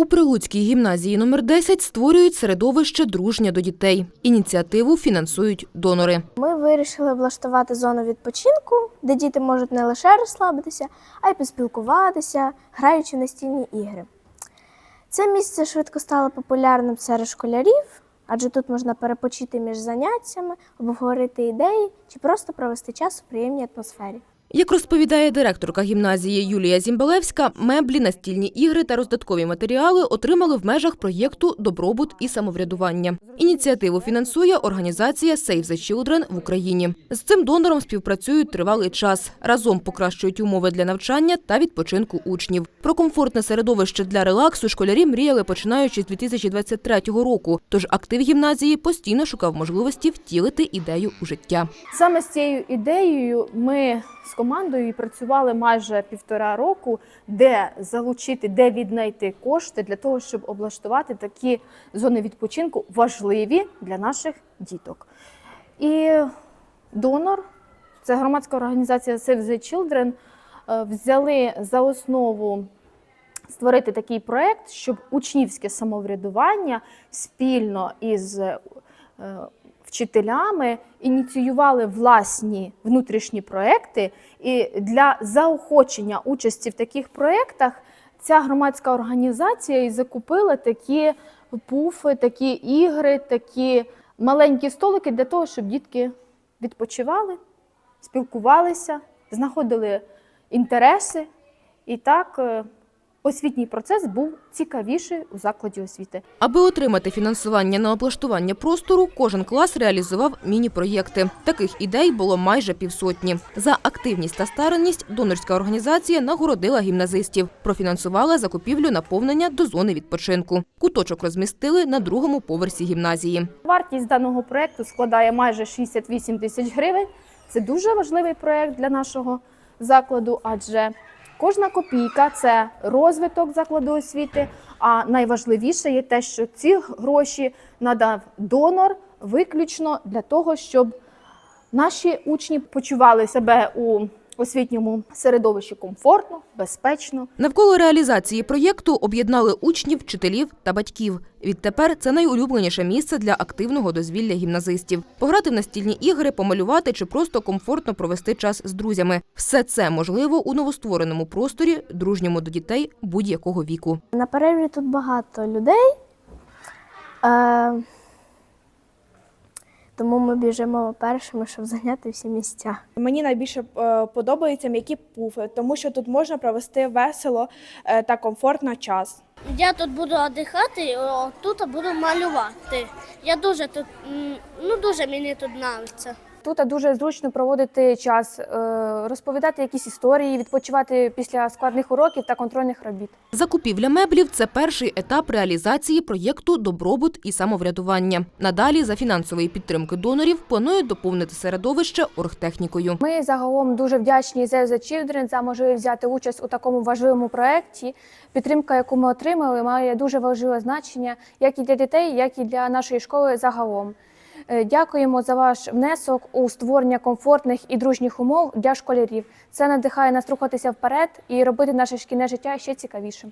У Прилуцькій гімназії номер 10 створюють середовище дружнє до дітей. Ініціативу фінансують донори. Ми вирішили влаштувати зону відпочинку, де діти можуть не лише розслабитися, а й поспілкуватися, граючи настільні ігри. Це місце швидко стало популярним серед школярів, адже тут можна перепочити між заняттями, обговорити ідеї чи просто провести час у приємній атмосфері. Як розповідає директорка гімназії Юлія Зімбалевська, меблі, настільні ігри та роздаткові матеріали отримали в межах проєкту Добробут і самоврядування. Ініціативу фінансує організація Save the Children в Україні. З цим донором співпрацюють тривалий час. Разом покращують умови для навчання та відпочинку учнів. Про комфортне середовище для релаксу школярі мріяли починаючи з 2023 року. Тож актив гімназії постійно шукав можливості втілити ідею у життя. Саме з цією ідеєю ми з командою і працювали майже півтора року, де залучити, де віднайти кошти для того, щоб облаштувати такі зони відпочинку важливі для наших діток. І донор, це громадська організація Save the Children, е, взяли за основу створити такий проект, щоб учнівське самоврядування спільно із е, вчителями ініціювали власні внутрішні проекти. І для заохочення участі в таких проєктах ця громадська організація і закупила такі пуфи, такі ігри, такі маленькі столики для того, щоб дітки відпочивали, спілкувалися, знаходили інтереси. І так е, освітній процес був цікавіший у закладі освіти. Аби отримати фінансування на облаштування простору, кожен клас реалізував міні-проєкти. Таких ідей було майже півсотні. За активність та старанність донорська організація нагородила гімназистів, профінансувала закупівлю наповнення до зони відпочинку. Куточок розмістили на другому поверсі гімназії. Вартість даного проєкту складає майже 68 тисяч гривень. Це дуже важливий проєкт для нашого закладу, адже кожна копійка це розвиток закладу освіти. А найважливіше є те, що ці гроші надав донор виключно для того, щоб наші учні почували себе у освітньому середовищі комфортно, безпечно. Навколо реалізації проєкту об'єднали учнів, вчителів та батьків. Відтепер це найулюбленіше місце для активного дозвілля гімназистів. Пограти в настільні ігри, помалювати чи просто комфортно провести час з друзями. Все це можливо у новоствореному просторі, дружньому до дітей будь-якого віку. На перерві тут багато людей, е, тому ми біжимо першими, щоб зайняти всі місця. Мені найбільше е, подобаються м'які пуфи, тому що тут можна провести весело е, та комфортно час. Я тут буду віддихати, а тут буду малювати. Я дуже тут, ну дуже мені тут подобається. Тут дуже зручно проводити час, е, розповідати якісь історії, відпочивати після складних уроків та контрольних робіт. Закупівля меблів це перший етап реалізації проєкту Добробут і самоврядування. Надалі за фінансової підтримки донорів планують доповнити середовище оргтехнікою. Ми загалом дуже вдячні Save the Children за можливість взяти участь у такому важливому проєкті. Підтримка, яку ми отримали, має дуже важливе значення як і для дітей, як і для нашої школи загалом. Е, Дякуємо за ваш внесок у створення комфортних і дружніх умов для школярів. Це надихає нас рухатися вперед і робити наше шкільне життя ще цікавішим.